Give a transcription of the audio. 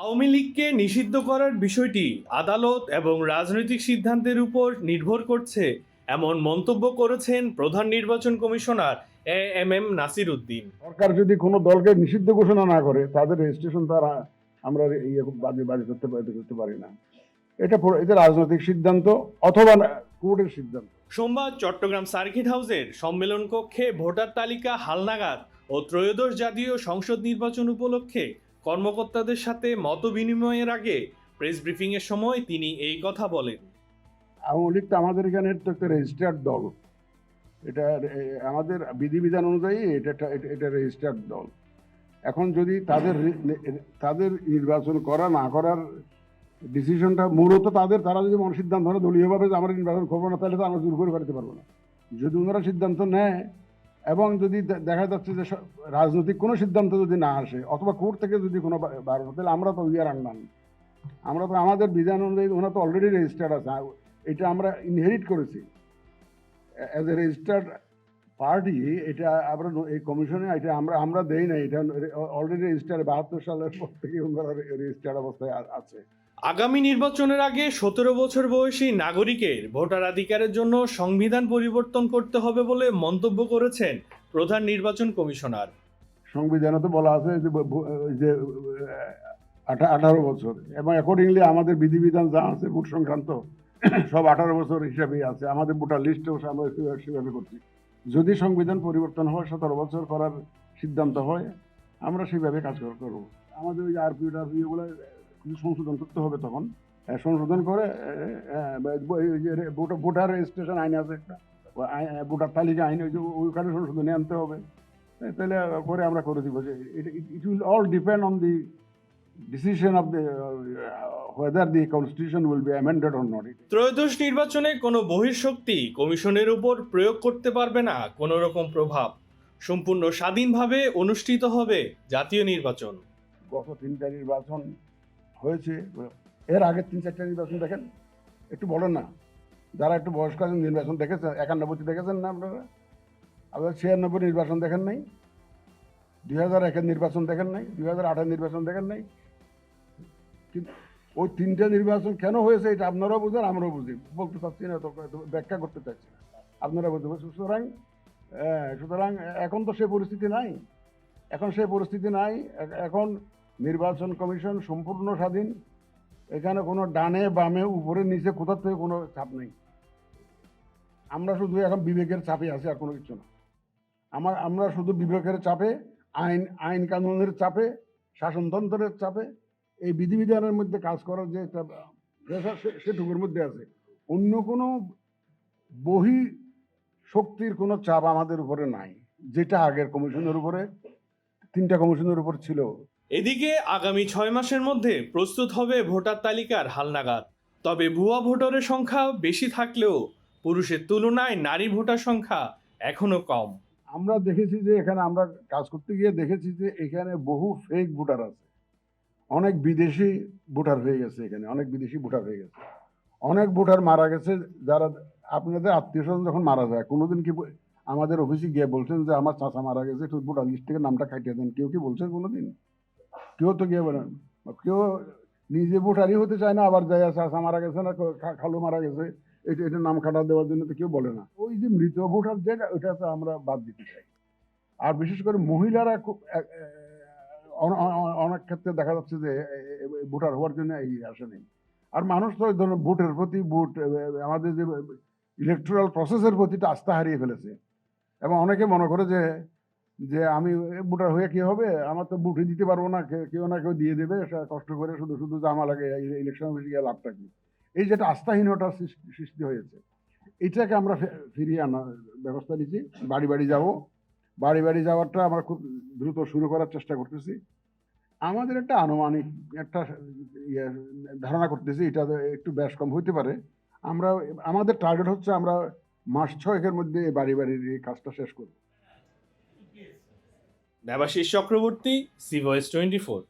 আওয়ামী লীগকে নিষিদ্ধ করার বিষয়টি আদালত এবং রাজনৈতিক সিদ্ধান্তের উপর নির্ভর করছে এমন মন্তব্য করেছেন প্রধান নির্বাচন commissioner A M M Nasir Uddin. সরকার যদি কোনো দলকে নিষিদ্ধ ঘোষণা না করে তাদের রেজিস্ট্রেশন তারা আমরা ইয়ে বাজে বাজে করতে পারি করতে পারি না। এটা এটা রাজনৈতিক সিদ্ধান্ত অথবা কোর্টের সিদ্ধান্ত। সোমবার চট্টগ্রাম সার্কিট হাউসের সম্মেলন কক্ষে ভোটার তালিকা হালনাগাদ ও ত্রয়োদশ জাতীয় সংসদ নির্বাচন উপলক্ষে কর্মকর্তাদের সাথে মত বিনিময়ের আগে প্রেস ব্রিফিংয়ের সময় তিনি এই কথা বলেন। আওয়ামী আমাদের এখানে তো একটা রেজিস্টার্ড দল। এটা আমাদের বিধিবিধান অনুযায়ী এটা এটা- রেজিস্টার্ড দল। এখন যদি তাদের তাদের নির্বাচন করা না করার ডিসিশনটা মূলত তাদের, তারা যদি মন সিদ্ধান্ত হয় দলীয়ভাবে আমরা নির্বাচন করব না, তাহলে তো আমরা দূর করে ফেলতে পারব না। যদি ওনারা সিদ্ধান্ত নেয় এবং যদি দেখা যাচ্ছে যে রাজনৈতিক কোনো সিদ্ধান্ত যদি না আসে অথবা কোর্ট থেকে যদি কোনো বা- বার হয়, তাহলে আমরা তো ইয়ার আন্ডান আমরা তো আমাদের বিধান অনুযায়ী ওনারা তো অলরেডি রেজিস্টার্ড আছে। এটা আমরা ইনহেরিট করেছি। অ্যাজ এ রেজিস্টার্ড পার্টি এটা আমরা এই কমিশনে এটা আমরা আমরা দেই না এটা অলরেডি রেজিস্টার বাহাত্তর সালের পর থেকে ওনারা রেজিস্টার্ড অবস্থায় আছে। আগামী নির্বাচনের আগে সতেরো বছর বয়সী নাগরিকের ভোটাধিকারের জন্য সংবিধান পরিবর্তন করতে হবে বলে মন্তব্য করেছেন প্রধান নির্বাচন কমিশনার। সংবিধানে তো বলা আছে যে আঠারো বছর। এবং অ্যাকর্ডিংলি আমাদের বিধিবিধান যা আছে, ভোট সংক্রান্ত, সব আঠারো বছর হিসাবেই আছে। আমাদের ভোটার লিস্টেও আমরা সেভাবে- করছি। যদি সংবিধান পরিবর্তন হয়, সতেরো বছর করার সিদ্ধান্ত হয়, আমরা সেইভাবে কাজ কর- করব। আমাদের ওই আরপি টারপি এগুলো কিছু সংশোধন করতে হবে তখন। সংশোধন করে ভোটার রেজিস্ট্রেশন আইন আছে একটা। ভোটার তালিকা আইন ওইখানে সংশোধনী আনতে হবে। তাহলে করে আমরা করে দিব যে it will all depend on the decision of the whether the constitution will be amended or not ত্রয়োদশ নির্বাচনে কোনো বহিঃশক্তি কমিশনের উপর প্রয়োগ করতে পারবে না কোনো রকম প্রভাব। সম্পূর্ণ স্বাধীনভাবে অনুষ্ঠিত হবে জাতীয় নির্বাচন। গত তিনটা নির্বাচন হয়েছে এর আগের তিন চারটা নির্বাচন দেখেন, একটু বলেন না, যারা একটু বয়স্ক আছেন, নির্বাচন দেখেছেন একান্নবতী দেখেছেন না আপনারা? আপনারা ছিয়ানব্বই নির্বাচন দেখেন নাই? দুই হাজার একের নির্বাচন দেখেন নাই? দুই হাজার আটের নির্বাচন দেখেন নাই? কিন্তু ওই তিনটে নির্বাচন কেন হয়েছে এটা আপনারাও বুঝেন, আমরাও বুঝি। বলতে চাচ্ছি না ব্যাখ্যা করতে চাচ্ছি না। আপনারা বুঝতে সুতরাং সুতরাং এখন তো সেই পরিস্থিতি নাই। এখন সেই পরিস্থিতি নাই এখন নির্বাচন কমিশন সম্পূর্ণ স্বাধীন। এখানে কোনো ডানে, বামে, উপরে, নিচে, কোথার থেকে কোনো চাপ নেই। আমরা শুধু এখন বিবেকের চাপে আছি আর কোনো কিছু না। আমার, আমরা শুধু বিবেকের চাপে, আইন আইন কানুনের চাপে, শাসনতন্ত্রের চাপে, এই বিধিবিধানের মধ্যে কাজ করার যে একটা সে- সেটুকুর মধ্যে আছে। অন্য কোনো বহি শক্তির কোনো চাপ আমাদের উপরে নাই। যেটা আগের কমিশনের উপরে, তিনটা কমিশনের উপর ছিল। এদিকে আগামী ছয় মাসের মধ্যে প্রস্তুত হবে ভোটার তালিকার হালনাগাদ। তবে ভুয়া ভোটারের সংখ্যা বেশি থাকলেও পুরুষের তুলনায় নারী ভোটার সংখ্যা এখনও কম। আমরা দেখেছি যে এখানে আমরা কাজ করতে গিয়ে দেখেছি যে এখানে বহু ফেক ভোটার আছে। অনেক বিদেশি ভোটার হয়ে গেছে এখানে, অনেক বিদেশি ভোটার হয়ে গেছে। অনেক ভোটার মারা গেছে যারা আপনাদের আত্মীয় স্বজন যখন মারা যায়, কোনোদিন কি আমাদের অফিসে গিয়ে বলছেন যে আমার চাচা মারা গেছে ভোটার লিস্ট থেকে নামটা কাটিয়ে দেন, কেউ কি বলছেন কোনোদিন? কেউ তো গিয়ে বলেন, কেউ নিজে ভোটারই হতে চায় না, আবার যায় চাচা মারা গেছে না খালু মারা গেছে, এটা এটা নাম কাটা দেওয়ার জন্য তো কেউ বলে না। ওই যে মৃত ভোটার যেটা ওটা তো আমরা বাদ দিতে চাই। আর বিশেষ করে মহিলারা খুব অনেক ক্ষেত্রে দেখা যাচ্ছে যে ভোটার হওয়ার জন্য এই আসে নেই আর মানুষ তো এই ধরনের ভোটের প্রতি, ভোট আমাদের যে ইলেকট্রাল প্রসেসের প্রতি তো আস্থা হারিয়ে ফেলেছে। এবং অনেকে মনে করে যে যে আমি ভোটার হয়ে কি হবে? আমার তো ভোটই দিতে পারব না। কেউ না কেউ দিয়ে দেবে। কষ্ট করে শুধু শুধু জামা লাগে ইলেকশন অফিসে গিয়ে লাভটা কি? এই যেটা আস্থাহীনতার সৃষ্টি- হয়েছে। এটাকে আমরা ফিরিয়ে আনার ব্যবস্থা নিচ্ছি। বাড়ি বাড়ি যাব। বাড়ি বাড়ি যাওয়ারটা আমরা খুব দ্রুত শুরু করার চেষ্টা করতেছি। আমাদের একটা আনুমানিক একটা ইয়ে ধারণা করতেছি। এটা একটু ব্যাস কম হইতে পারে। আমরা, আমাদের টার্গেট হচ্ছে আমরা মাস ছয়েকের মধ্যে বাড়ি, বাড়ির এই কাজটা শেষ করব। Debashis Chakraborty C voice twenty four